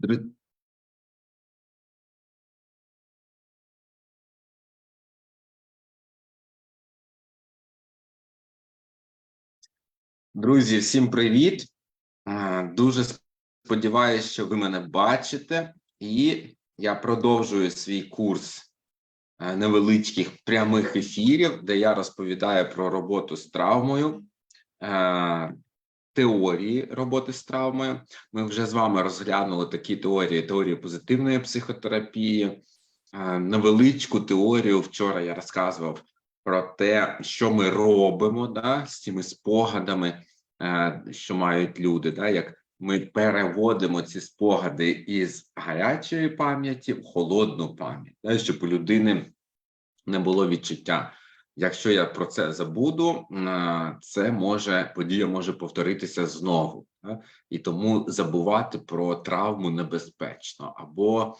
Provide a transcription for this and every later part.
Дри- Друзі, всім привіт! Дуже сподіваюся, що ви мене бачите, і я продовжую свій курс невеличких прямих ефірів, де я розповідаю про роботу з травмою, теорії роботи з травмою. Ми вже з вами розглянули такі теорії: теорію позитивної психотерапії, е, невеличку теорію. Вчора я розказував про те, що ми робимо да, з цими спогадами, е, що мають люди, да, як ми переводимо ці спогади із гарячої пам'яті в холодну пам'ять, да, щоб у людини не було відчуття. Якщо я про це забуду, е, це може подія може повторитися знову, і тому забувати про травму небезпечно. Або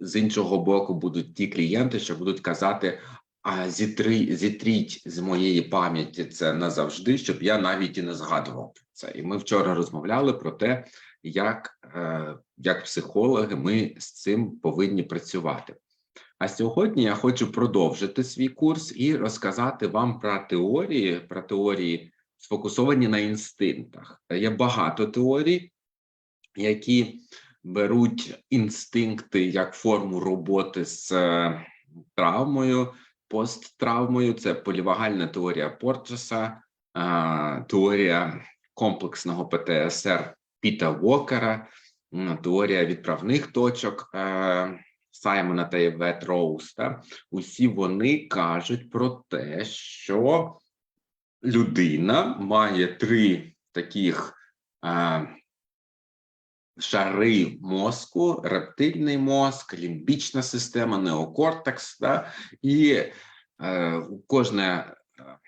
з іншого боку будуть ті клієнти, що будуть казати: а зітри, зітріть з моєї пам'яті це назавжди, щоб я навіть і не згадував це. І ми вчора розмовляли про те, як, е, як психологи ми з цим повинні працювати. А сьогодні я хочу продовжити свій курс і розказати вам про теорії, про теорії, сфокусовані на інстинктах. Є багато теорій, які беруть інстинкти як форму роботи з е, травмою, посттравмою. Це полівагальна теорія Порчеса, е, теорія комплексного ПТСР Піта Вокера, теорія відправних точок. Саймона та Євет Роуз, та, усі вони кажуть про те, що людина має три таких е, шари мозку: рептильний мозк, лімбічна система, неокортекс, та, і е, кожне, е,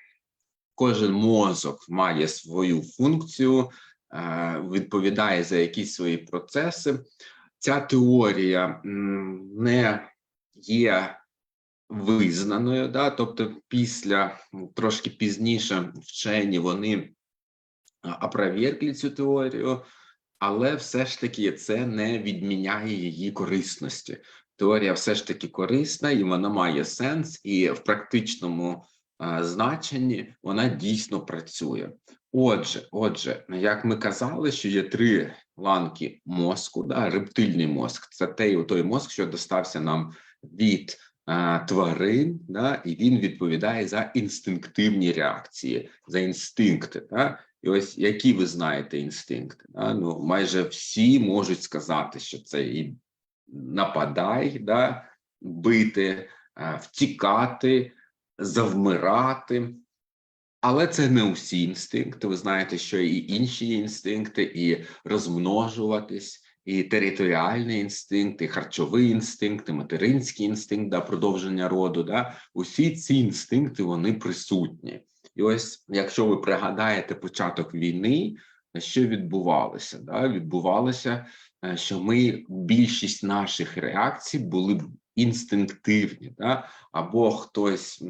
кожен мозок має свою функцію, е, відповідає за якісь свої процеси ця теорія не є визнаною, да, тобто після трошки пізніше вчені вони опровергли цю теорію, але все ж таки це не відміняє її корисності. Теорія все ж таки корисна і вона має сенс, і в практичному значенні вона дійсно працює. Отже, отже, як ми казали, що є три ланки мозку, да, рептильний мозк це той, той мозк, що достався нам від е, тварин, да, і він відповідає за інстинктивні реакції, за інстинкти. Да? І ось які ви знаєте інстинкти? Да? Ну, майже всі можуть сказати, що це і нападай, да, бити, е, втікати, завмирати. Але це не усі інстинкти. Ви знаєте, що і інші інстинкти, і розмножуватись, і територіальний інстинкт, і харчовий інстинкт, і материнський інстинкт да, продовження роду. Да, Усі ці інстинкти вони присутні. І ось, якщо ви пригадаєте початок війни, що відбувалося? Да? Відбувалося, е, що ми більшість наших реакцій були інстинктивні, да? або хтось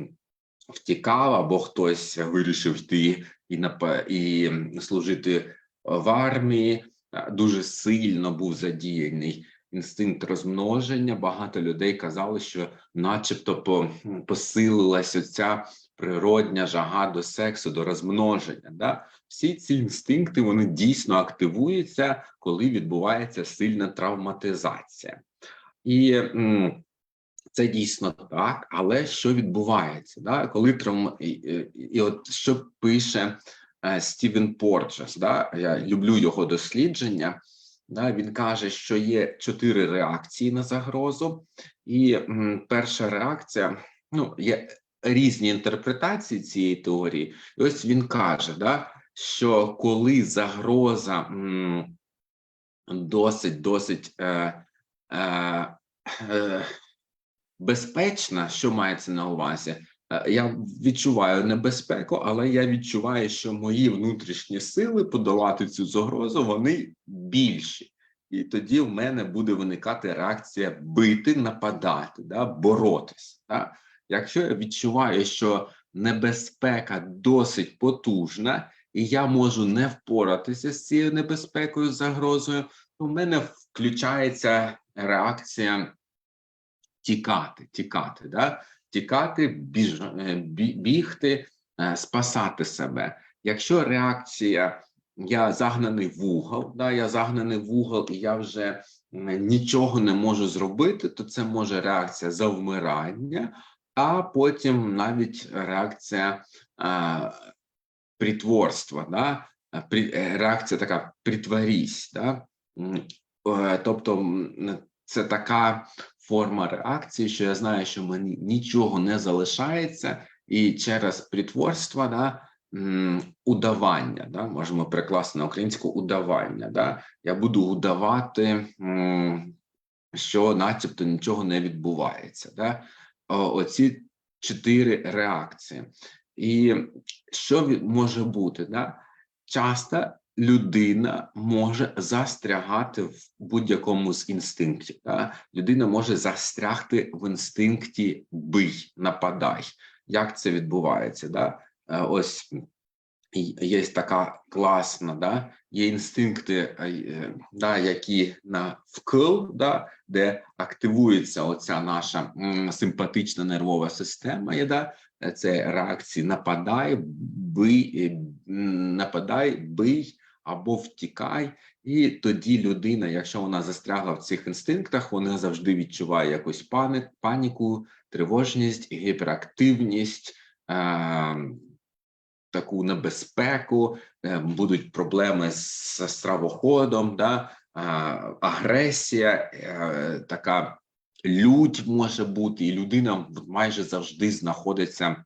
втікав, або хтось вирішив йти і нап... і служити в армії. Дуже сильно був задіяний інстинкт розмноження. Багато людей казали, що, начебто, по... посилилась оця природня жага до сексу, до розмноження. Да? Всі ці інстинкти вони дійсно активуються, коли відбувається сильна травматизація. І це дійсно так, але що відбувається? Да? Коли травма, і, і, і от що пише е, Стівен Порчес, да? я люблю його дослідження. Да? Він каже, що є чотири реакції на загрозу, і м, перша реакція ну, є різні інтерпретації цієї теорії. І ось він каже, да, що коли загроза м, досить досить е, е, е, безпечна, що мається на увазі? Е, Я відчуваю небезпеку, але я відчуваю, що мої внутрішні сили подолати цю загрозу вони більші. І тоді в мене буде виникати реакція бити, нападати, да, боротися. Да? Якщо я відчуваю, що небезпека досить потужна, і я можу не впоратися з цією небезпекою, загрозою, то в мене включається реакція тікати, тікати, да? тікати, біж, е, бігти, е, спасати себе. Якщо реакція я загнаний в угол, да, я загнаний в угол, і я вже нічого не можу зробити, то це може реакція завмирання, а потім навіть реакція а, притворства, да? е, реакція така притворість. Да? Е, Тобто це така форма реакції, що я знаю, що мені нічого не залишається, і через притворство, да, удавання, да, можемо перекласти на українську удавання. Да, я буду удавати, що, начебто, нічого не відбувається. Да, оці чотири реакції. І що може бути? Да? Часто людина може застрягати в будь-якому з інстинктів. Да? Людина може застрягти в інстинкті бий, нападай. Як це відбувається? Да? Е, Ось є така класна, да? є інстинкти, е, е, да, які на вкл, да? де активується оця наша симпатична нервова система. Є, да? Це реакції нападай, бий, нападай, бий або втікай. І тоді людина, якщо вона застрягла в цих інстинктах, вона завжди відчуває якусь пани, паніку, тривожність, гіперактивність. Е, таку небезпеку, е, будуть проблеми з стравоходом, да, а, агресія, е, така лють може бути, і людина майже завжди знаходиться в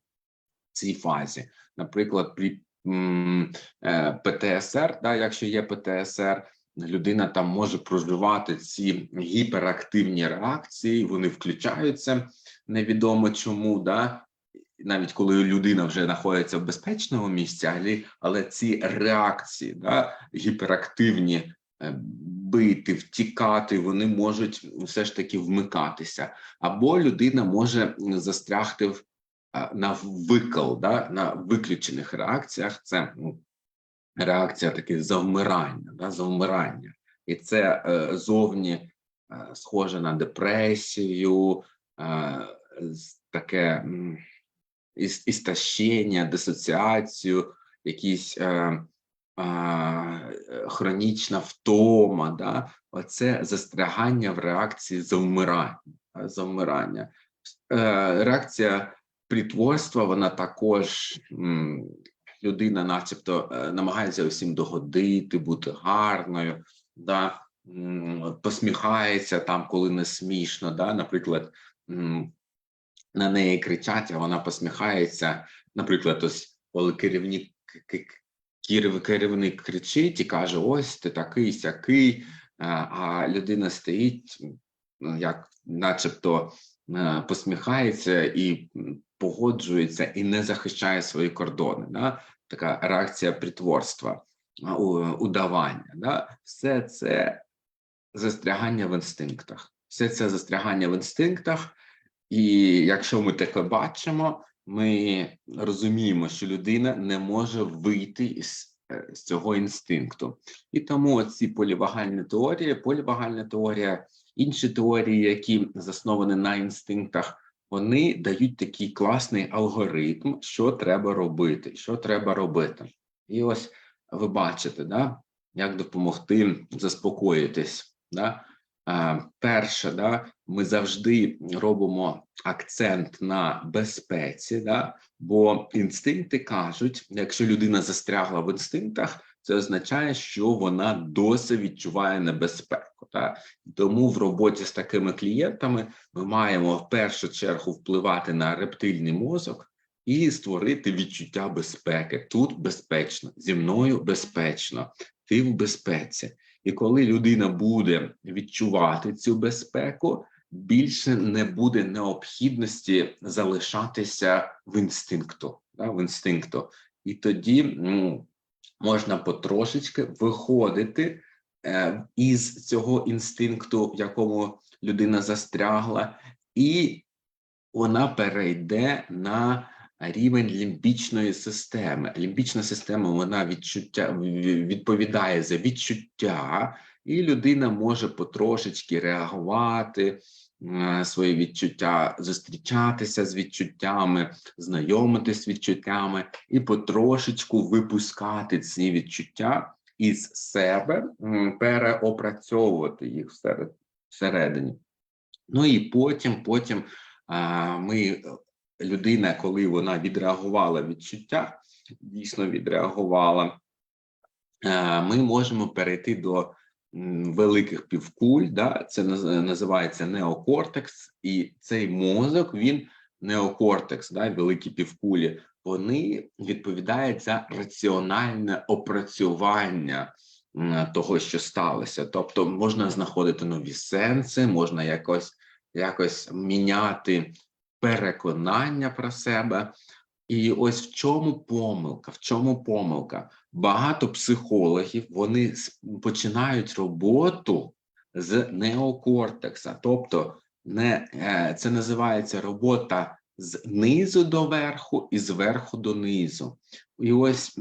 цій фазі. Наприклад, при е, ПТСР, да, якщо є ПТСР, людина там може проживати ці гіперактивні реакції, вони включаються невідомо чому, да, навіть коли людина вже знаходиться в безпечному місці, але, ці реакції, да, гіперактивні, е, бити, втікати, вони можуть все ж таки вмикатися. Або людина може застрягти в, на викл, да, на виключених реакціях. Це ну, реакція таке завмирання, да, завмирання. І це е, зовні е, схоже на депресію, е, таке. іс- істощення, дисоціацію, якісь е, е, хронічна втома, да? оце застрягання в реакції завмирання. завмирання. Е, реакція притворства, вона також людина, начебто, е, намагається усім догодити, бути гарною, да? посміхається там, коли не смішно. Да? Наприклад, на неї кричать, а вона посміхається. Наприклад, ось коли керівник керівник кричить і каже: Ось ти такий сякий, а- а людина стоїть, як начебто е, посміхається і погоджується і не захищає свої кордони. Да? Така реакція притворства, удавання. Да? Все це застрягання в інстинктах. Все це застрягання в інстинктах. І якщо ми таке бачимо, ми розуміємо, що людина не може вийти із, е, з цього інстинкту. І тому ці полівагальні теорії, полівагальна теорія, інші теорії, які засновані на інстинктах, вони дають такий класний алгоритм, що треба робити, що треба робити. І ось ви бачите, да, як допомогти заспокоїтись. Да? А, перше, да, ми завжди робимо акцент на безпеці, да, бо інстинкти кажуть, якщо людина застрягла в інстинктах, це означає, що вона досі відчуває небезпеку. Да? Тому в роботі з такими клієнтами ми маємо в першу чергу впливати на рептильний мозок і створити відчуття безпеки. Тут безпечно, зі мною безпечно, ти в безпеці. І коли людина буде відчувати цю безпеку, більше не буде необхідності залишатися в інстинкту, да, в інстинкту. І тоді ну, можна потрошечки виходити е, із цього інстинкту, в якому людина застрягла, і вона перейде на рівень лімбічної системи. Лімбічна система вона відчуття відповідає за відчуття, і людина може потрошечки реагувати е, свої відчуття, зустрічатися з відчуттями, знайомитись з відчуттями і потрошечку випускати ці відчуття із себе, переопрацьовувати їх всередині. Ну і потім, потім а, ми, е, людина, коли вона відреагувала відчуття, дійсно відреагувала, е, ми можемо перейти до великих півкуль. Да? Це наз- називається неокортекс, і цей мозок він неокортекс, да? великі півкулі. Вони відповідають за раціональне опрацювання того, що сталося. Тобто можна знаходити нові сенси, можна якось, якось міняти переконання про себе. І ось в чому помилка? В чому помилка? Багато психологів вони починають роботу з неокортекса, тобто не е, це називається робота з низу до верху і з верху до низу. І ось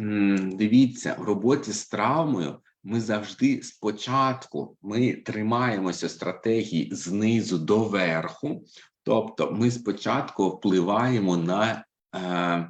дивіться, в роботі з травмою ми завжди спочатку ми тримаємося стратегії знизу до верху, тобто ми спочатку впливаємо на е,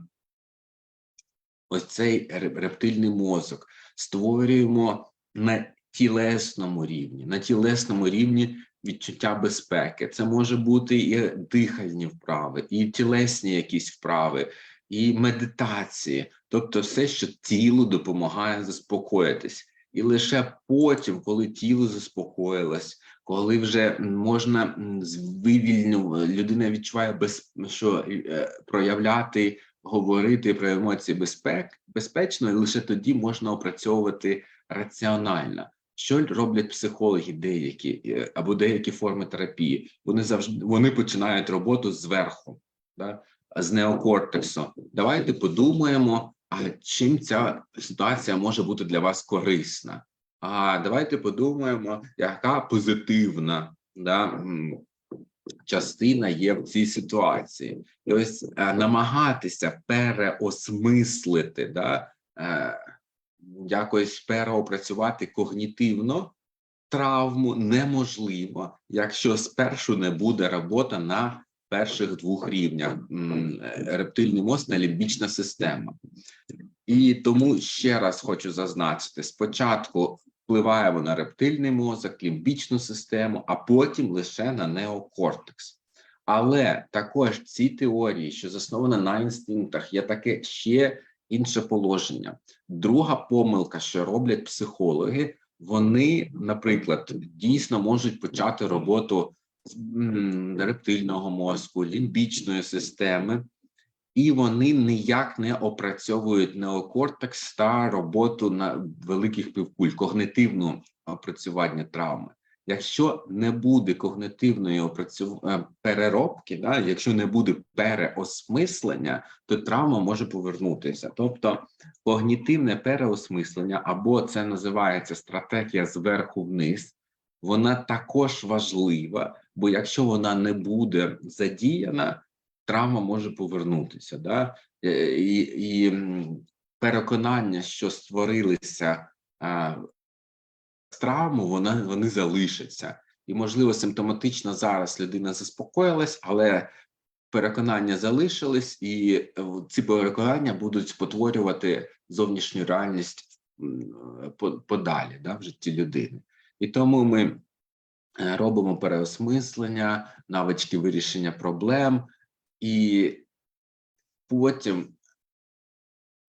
ось цей рептильний мозок, створюємо на тілесному рівні, на тілесному рівні відчуття безпеки. Це може бути і дихальні вправи, і тілесні якісь вправи, і медитації, тобто все, що тілу допомагає заспокоїтись. І лише потім, коли тіло заспокоїлось, коли вже можна м, вивільню людина відчуває без що е, проявляти, говорити про емоції безпек, безпечно, і лише тоді можна опрацьовувати раціонально. Що роблять психологи деякі е, або деякі форми терапії? Вони завжди вони починають роботу зверху, да? з неокортексу. Давайте подумаємо, а чим ця ситуація може бути для вас корисна. А давайте подумаємо, яка позитивна да, частина є в цій ситуації. І ось е, намагатися переосмислити, да, е, якось переопрацювати когнітивно травму неможливо, якщо спершу не буде робота на перших двох рівнях рептильний мозк та лімбічна система. І тому ще раз хочу зазначити: спочатку впливаємо на рептильний мозок, лімбічну систему, а потім лише на неокортекс. Але також ці теорії, що засновані на інстинктах, є таке ще інше положення. Друга помилка, що роблять психологи, вони, наприклад, дійсно можуть почати роботу рептильного мозку, лімбічної системи, і вони ніяк не опрацьовують неокортекс та роботу на великих півкуль, когнитивну опрацювання травми. Якщо не буде когнитивної опрацю... е, переробки, да, якщо не буде переосмислення, то травма може повернутися. Тобто когнітивне переосмислення, або це називається стратегія зверху вниз, вона також важлива, бо якщо вона не буде задіяна, травма може повернутися. Да? Е, І, і переконання, що створилися а, травму, вона, вони залишаться. І, можливо, симптоматично зараз людина заспокоїлась, але переконання залишились, і е, ці переконання будуть спотворювати зовнішню реальність подалі да, в житті людини. І тому ми е, робимо переосмислення, навички вирішення проблем, і потім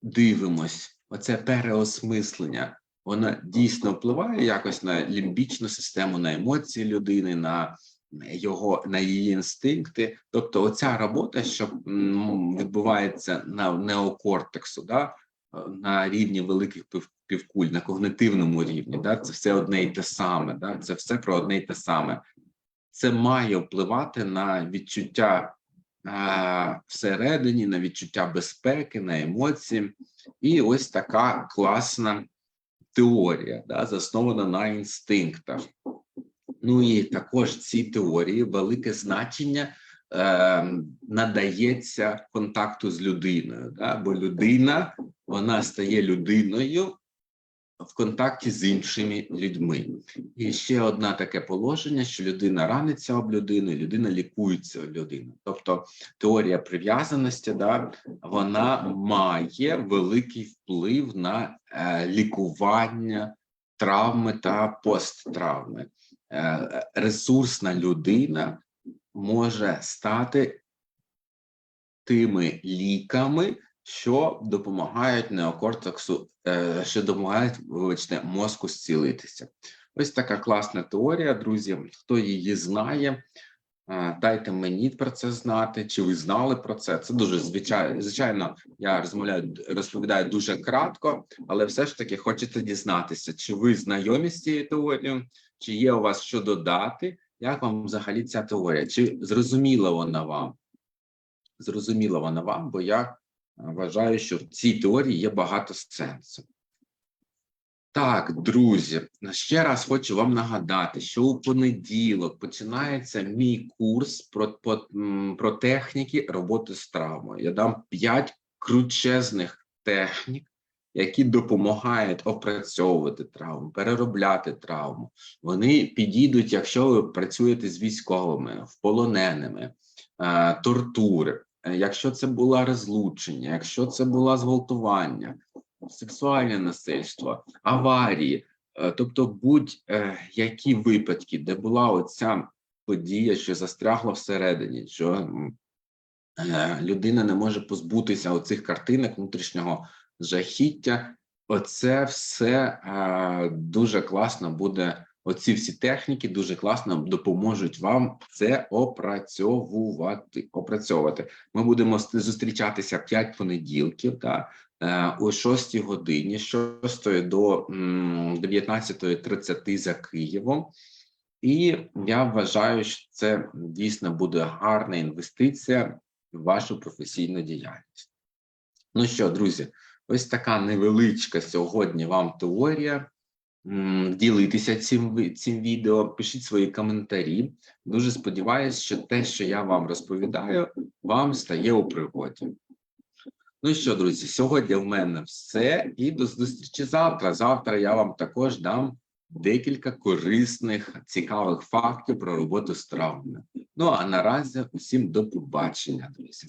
дивимось, оце переосмислення, воно дійсно впливає якось на лімбічну систему, на емоції людини, на його на її інстинкти. Тобто, оця робота, що відбувається на неокортексу, да, на рівні великих півкуль, на когнитивному рівні, да, це все одне і те саме, да, це все про одне і те саме. Це має впливати на відчуття всередині, на відчуття безпеки, на емоції. І ось така класна теорія, да, заснована на інстинктах. Ну і також ці теорії велике значення е, надається контакту з людиною, да? бо людина вона стає людиною в контакті з іншими людьми. І ще одне таке положення, що людина раниться об людину, людина лікується об людину. Тобто теорія прив'язаності, да, вона має великий вплив на е, лікування травми та посттравми. Е, ресурсна людина може стати тими ліками, що допомагають неокортексу, е, що допомагають вибачте, мозку зцілитися. Ось така класна теорія, друзі. Хто її знає, е, дайте мені про це знати, чи ви знали про це. Це дуже звичайно. Звичайно, я розмовляю, розповідаю дуже кратко, але все ж таки хочете дізнатися, чи ви знайомі з цією теорією, чи є у вас що додати, як вам взагалі ця теорія? Чи зрозуміла вона вам? Зрозуміла вона вам, бо я вважаю, що в цій теорії є багато сенсу. Так, друзі, ще раз хочу вам нагадати, що у понеділок починається мій курс про, про, про техніки роботи з травмою. Я дам 5 крутезних технік, які допомагають опрацьовувати травму, переробляти травму. Вони підійдуть, якщо ви працюєте з військовими, полоненими, е, тортури, якщо це було розлучення, якщо це було зґвалтування, сексуальне насильство, аварії, е, тобто будь-які випадки, де була оця подія, що застрягла всередині, що е, людина не може позбутися оцих картинок внутрішнього жахіття. Оце все е, дуже класно буде. Оці всі техніки дуже класно допоможуть вам це опрацьовувати. опрацьовувати. Ми будемо зустрічатися 5 понеділків та е, о 6 годині, з 6 до 19.30 за Києвом. І я вважаю, що це дійсно буде гарна інвестиція в вашу професійну діяльність. Ну що, друзі, ось така невеличка сьогодні вам теорія. Ділитися цим цим відео, пишіть свої коментарі. Дуже сподіваюся, що те, що я вам розповідаю, вам стає у пригоді. Ну що, друзі, сьогодні в мене все. І до зустрічі завтра. Завтра я вам також дам декілька корисних, цікавих фактів про роботу з травмами. Ну а наразі усім до побачення, друзі.